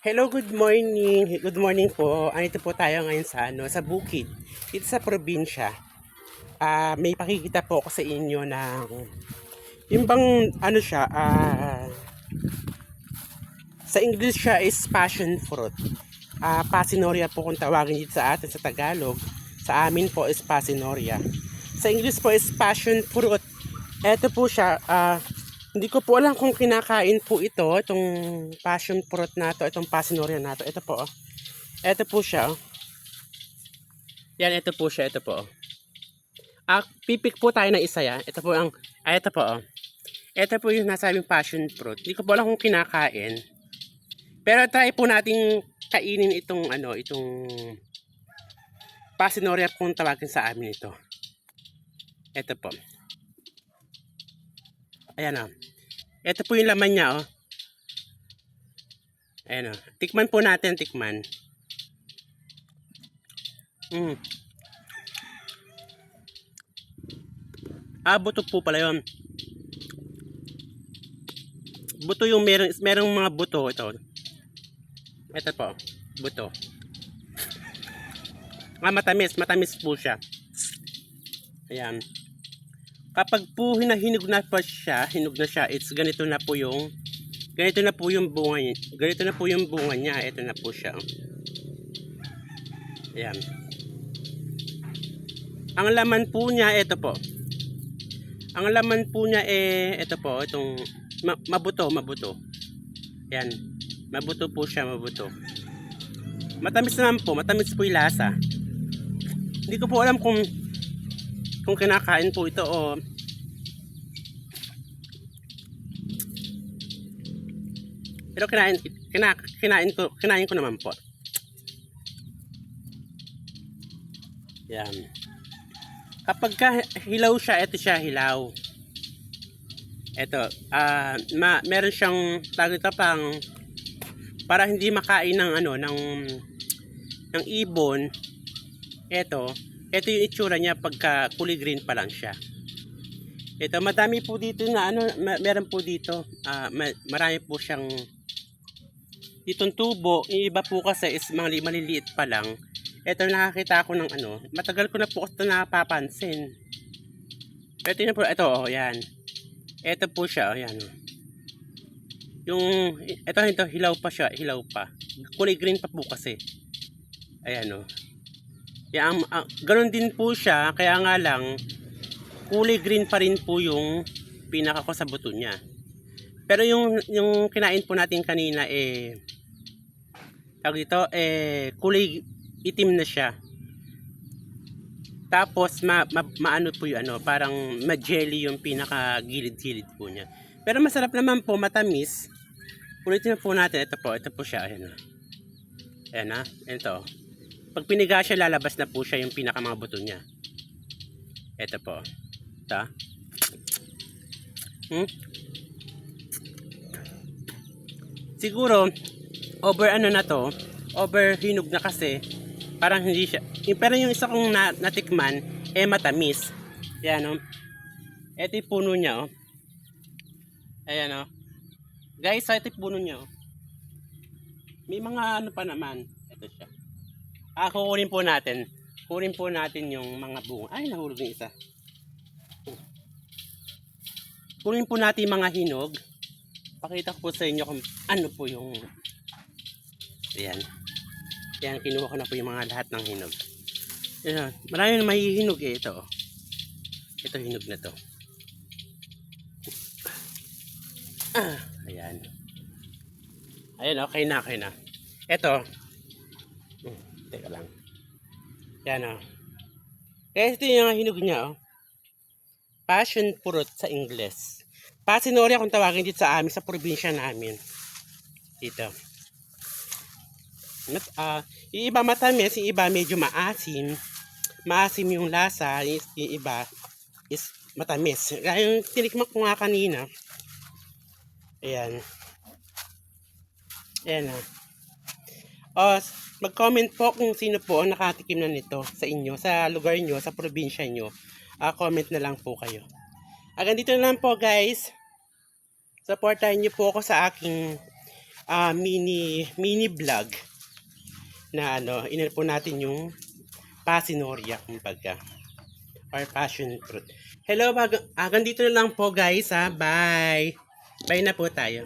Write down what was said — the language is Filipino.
Hello, good morning. Good morning po. Andito po tayo ngayon sa ano, sa bukid. Dito sa probinsya. Ah, may pakikita po ako sa inyo ng yung bang ano siya, ah sa English siya is passion fruit. Ah, pasinoria po kung tawagin dito sa atin sa Tagalog. Sa amin po is pasinoria. Sa English po is passion fruit. Ito po siya, ah hindi ko po alam kung kinakain po ito, itong passion fruit na to, itong pasinoria na to. Ito po, oh. Ito po siya, oh. Yan, ito po siya, ito po. oh. Ah, pipik po tayo ng isa yan. Ito po ang, ay, ito po, oh. Ito po yung nasabing passion fruit. Hindi ko po alam kung kinakain. Pero try po nating kainin itong, ano, itong pasinoria kung tawagin sa amin ito. Ito po. Ayan o. Ito po yung laman niya oh. Ayan o. Tikman po natin, tikman. Mm. Ah, buto po pala yun. Buto yung merong, merong mga buto ito. Ito po, buto. Ah, matamis, matamis po siya. Ayan kapag po hinahinog na pa siya, hinog na siya, it's ganito na po yung ganito na po yung bunga niya. Ganito na po yung bunga niya. Ito na po siya. Ayan. Ang laman po niya, ito po. Ang laman po niya eh, ito po, itong ma mabuto, mabuto. Ayan. Mabuto po siya, mabuto. Matamis naman po, matamis po yung lasa. Hindi ko po alam kung kung kinakain po ito o pero kinain kina, kinain ko kinain ko naman po. Yan. Kapag ka hilaw siya ito siya hilaw. Ito ah ma, meron siyang tawag ito pang para hindi makain ng ano ng ng ibon. Ito ito yung itsura niya pagka kulay green pa lang siya. Ito, madami po dito na ano, meron po dito. ma marami po siyang ditong tubo. Yung iba po kasi is mga maliliit pa lang. Ito nakakita ako ng ano, matagal ko na po ito napapansin. Ito na po, ito oh, yan. Ito po siya, oh, yan. Oh. Yung, ito, ito, hilaw pa siya, hilaw pa. Kulay green pa po kasi. Ayan oh. Yan, uh, ganun din po siya, kaya nga lang, kulay green pa rin po yung pinaka ko sa buto niya. Pero yung, yung kinain po natin kanina, eh, tawag dito, eh, kulay itim na siya. Tapos, ma, ma, maano po yung ano, parang ma-jelly yung pinaka gilid-gilid po niya. Pero masarap naman po, matamis. Ulitin na po natin, ito po, ito po siya, ayan na. Ayan na, ito. Pag piniga siya, lalabas na po siya yung pinaka mga buto niya. Ito po. Ito. Hmm? Siguro, over ano na to, over hinog na kasi, parang hindi siya. Pero yung isa kong na, natikman, eh matamis. Yan o. Oh. Ito yung puno niya o. Oh. Ayan o. Oh. Guys, ito yung puno niya o. Oh. May mga ano pa naman. Ito siya. Ah, kukunin po natin. Kunin po natin yung mga bunga. Ay, nahulog yung isa. Kunin po natin mga hinog. Pakita ko po sa inyo kung ano po yung... Ayan. Ayan, kinuha ko na po yung mga lahat ng hinog. Ayan, marami na mahihinog eh. Ito. Ito hinog na to. Ah, ayan. Ayan, okay na, okay na. Ito, Teka lang. Yan o. Oh. Kaya ito yung hinog niya o. Oh. Passion fruit sa Ingles. Pasinoria kung tawagin dito sa amin, sa probinsya namin. Dito. Mat, uh, yung iba matamis, yung iba medyo maasim. Maasim yung lasa, yung, iba is matamis. Kaya yung tinikman ko nga kanina. Ayan. Ayan o. Oh. Uh, Mag-comment po kung sino po ang nakatikim na nito sa inyo, sa lugar nyo, sa probinsya nyo. Uh, comment na lang po kayo. Hanggang dito na lang po guys. Supportahan nyo po ako sa aking uh, mini mini vlog na ano, inan po natin yung pasinoria kumbaga or passion fruit. Hello, hanggang dito na lang po guys ha. Bye. Bye na po tayo.